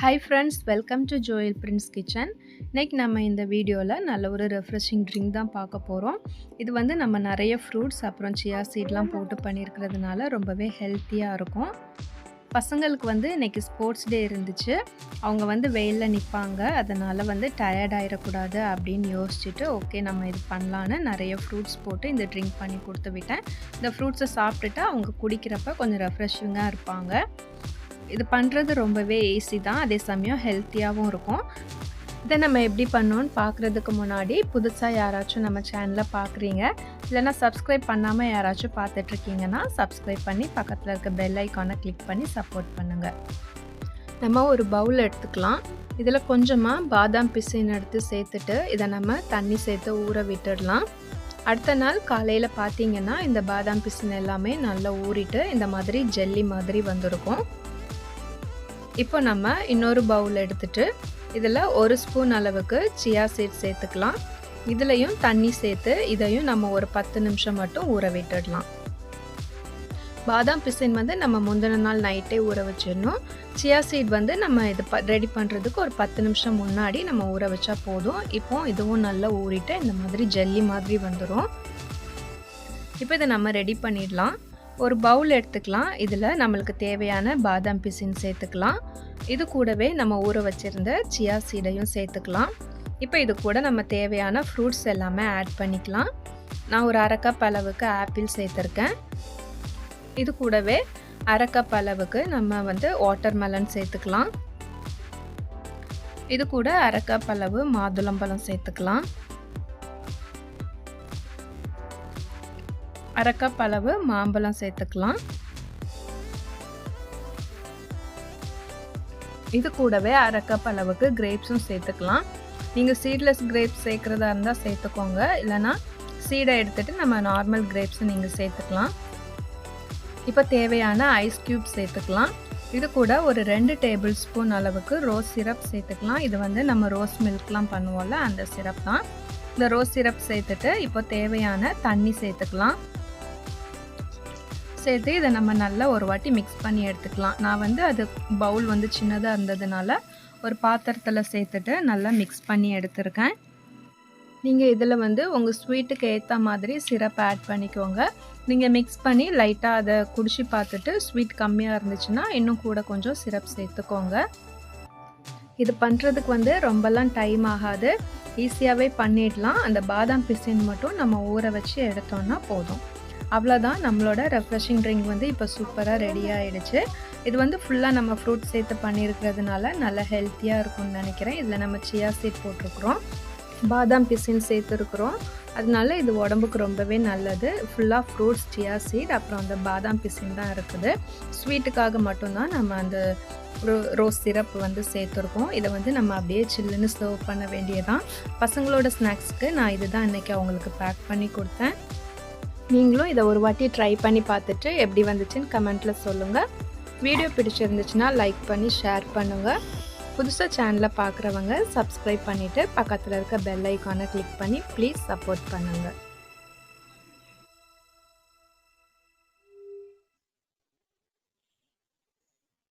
Hi friends welcome to Joel Prince kitchen இன்னைக்கு நம்ம இந்த வீடியோவில் நல்ல ஒரு ரெஃப்ரெஷிங் ட்ரிங்க் தான் பார்க்க போகிறோம் இது வந்து நம்ம நிறைய ஃப்ரூட்ஸ் அப்புறம் சியா சீட்லாம் போட்டு பண்ணியிருக்கிறதுனால ரொம்பவே ஹெல்த்தியாக இருக்கும். பசங்களுக்கு வந்து இன்றைக்கி ஸ்போர்ட்ஸ் டே இருந்துச்சு. அவங்க வந்து வெயிலில் நிற்பாங்க அதனால் வந்து டயர்ட் ஆகிடக்கூடாது அப்படின்னு யோசிச்சுட்டு ஓகே நம்ம இது பண்ணலான்னு நிறைய ஃப்ரூட்ஸ் போட்டு இந்த ட்ரிங்க் பண்ணி கொடுத்து விட்டேன் இந்த ஃப்ரூட்ஸை சாப்பிட்டுட்டு அவங்க குடிக்கிறப்ப கொஞ்சம் ரெஃப்ரெஷிங்காக இருப்பாங்க. இது பண்ணுறது ரொம்பவே ஈஸி தான். அதே சமயம் ஹெல்த்தியாகவும் இருக்கும். இதை நம்ம எப்படி பண்ணோன்னு பார்க்குறதுக்கு முன்னாடி புதுசாக யாராச்சும் நம்ம சேனலில் பார்க்குறீங்க இல்லைனா சப்ஸ்கிரைப் பண்ணாமல் யாராச்சும் பார்த்துட்ருக்கீங்கன்னா சப்ஸ்கிரைப் பண்ணி பக்கத்தில் இருக்க பெல் ஐக்கானை கிளிக் பண்ணி சப்போர்ட் பண்ணுங்கள் நம்ம ஒரு பவுல் எடுத்துக்கலாம். இதில் கொஞ்சமாக பாதாம் பிசின் எடுத்து சேர்த்துட்டு இதை நம்ம தண்ணி சேர்த்து ஊற விட்டுடலாம். அடுத்த நாள் காலையில் பார்த்தீங்கன்னா இந்த பாதாம் பிசின் எல்லாமே நல்லா ஊறிட்டு இந்த மாதிரி ஜெல்லி மாதிரி வந்திருக்கும். இப்போ நம்ம இன்னொரு பவுல் எடுத்துட்டு இதில் ஒரு ஸ்பூன் அளவுக்கு சியா சீட் சேர்த்துக்கலாம். இதுலேயும் தண்ணி சேர்த்து இதையும் நம்ம ஒரு பத்து நிமிஷம் மட்டும் ஊற விட்டுடலாம். பாதாம் பிசின் வந்து நம்ம முந்தின நாள் நைட்டே ஊற வச்சிடணும். சியா சீட் வந்து நம்ம இது ப ரெடி பண்ணுறதுக்கு ஒரு பத்து நிமிஷம் முன்னாடி நம்ம ஊற வச்சா போதும். இப்போ இதுவும் நல்லா ஊறிட்டு இந்த மாதிரி ஜல்லி மாதிரி வந்துடும் இப்போ இதை நம்ம ரெடி பண்ணிடலாம். ஒரு பவுல் எடுத்துக்கலாம். இதில் நம்மளுக்கு தேவையான பாதாம் பிசின் சேர்த்துக்கலாம். இது கூடவே நம்ம ஊற வச்சுருந்த சியா சீடையும் சேர்த்துக்கலாம். இப்போ இது கூட நம்ம தேவையான ஃப்ரூட்ஸ் எல்லாமே ஆட் பண்ணிக்கலாம். நான் ஒரு அரை கப் அளவுக்கு ஆப்பிள் சேர்த்துருக்கேன். இது கூடவே அரை கப் அளவுக்கு நம்ம வந்து வாட்டர் மெலன் சேர்த்துக்கலாம். இது கூட அரை கப் அளவு மாதுளம்பழம் சேர்த்துக்கலாம். அரை கப் அளவு மாம்பழம் சேர்த்துக்கலாம். இது கூடவே அரை கப் அளவுக்கு கிரேப்ஸும் சேர்த்துக்கலாம். நீங்கள் சீட்லெஸ் கிரேப்ஸ் சேர்க்குறதா இருந்தால் சேர்த்துக்கோங்க. இல்லைனா சீடை எடுத்துகிட்டு நம்ம நார்மல் கிரேப்ஸும் நீங்கள் சேர்த்துக்கலாம். இப்போ தேவையான ஐஸ் க்யூப் சேர்த்துக்கலாம். இது கூட ஒரு ரெண்டு டேபிள் ஸ்பூன் அளவுக்கு ரோஸ் சிரப் சேர்த்துக்கலாம். இது வந்து நம்ம ரோஸ் மில்க்லாம் பண்ணுவோம்ல அந்த சிரப் தான். இந்த ரோஸ் சிரப் சேர்த்துட்டு இப்போ தேவையான தண்ணி சேர்த்துக்கலாம். சேர்த்து இதை நம்ம நல்லா ஒரு வாட்டி மிக்ஸ் பண்ணி எடுத்துக்கலாம். நான் வந்து அது பவுல் வந்து சின்னதாக இருந்ததுனால ஒரு பாத்திரத்தில் சேர்த்துட்டு நல்லா மிக்ஸ் பண்ணி எடுத்திருக்கேன். நீங்கள் இதில் வந்து உங்கள் ஸ்வீட்டுக்கு ஏற்ற மாதிரி சிரப் ஆட் பண்ணிக்கோங்க. நீங்கள் மிக்ஸ் பண்ணி லைட்டாக அதை குடிச்சு பார்த்துட்டு ஸ்வீட் கம்மியாக இருந்துச்சுன்னா இன்னும் கூட கொஞ்சம் சிரப் சேர்த்துக்கோங்க. இது பண்ணுறதுக்கு வந்து ரொம்பலாம் டைம் ஆகாது. ஈஸியாகவே பண்ணிடலாம். அந்த பாதாம் பிசின் மட்டும் நம்ம ஊற வச்சு எடுத்தோன்னா போதும். அவ்வளோதான் நம்மளோட ரெஃப்ரெஷிங் ட்ரிங்க் வந்து இப்போ சூப்பராக ரெடி ஆகிடுச்சு இது வந்து ஃபுல்லாக நம்ம ஃப்ரூட் சேர்த்து பண்ணியிருக்கிறதுனால நல்லா ஹெல்த்தியாக இருக்கும்னு நினைக்கிறேன். இதில் நம்ம சியா சீட் போட்டிருக்குறோம். பாதாம் பிசின் சேர்த்துருக்குறோம். அதனால இது உடம்புக்கு ரொம்பவே நல்லது. ஃபுல்லாக ஃப்ரூட்ஸ் சியா சீட் அப்புறம் அந்த பாதாம் பிசின் தான் இருக்குது. ஸ்வீட்டுக்காக மட்டும்தான் நம்ம அந்த ரோ ரோஸ் சிரப் வந்து சேர்த்துருக்கோம். இதை வந்து நம்ம அப்படியே சில்லுன்னு சர்வ் பண்ண வேண்டியதான் பசங்களோட ஸ்நாக்ஸ்க்கு நான் இதுதான் இன்றைக்கி அவங்களுக்கு பேக் பண்ணி கொடுத்தேன். நீங்களும் இதை ஒரு வாட்டி ட்ரை பண்ணி பார்த்துட்டு எப்படி வந்துச்சுன்னு கமெண்ட்டில் சொல்லுங்கள் வீடியோ பிடிச்சிருந்துச்சுன்னா லைக் பண்ணி ஷேர் பண்ணுங்கள் புதுசாக சேனலை பார்க்குறவங்க சப்ஸ்கிரைப் பண்ணிவிட்டு பக்கத்தில் இருக்க பெல் ஐக்கானை கிளிக் பண்ணி ப்ளீஸ் சப்போர்ட் பண்ணுங்கள்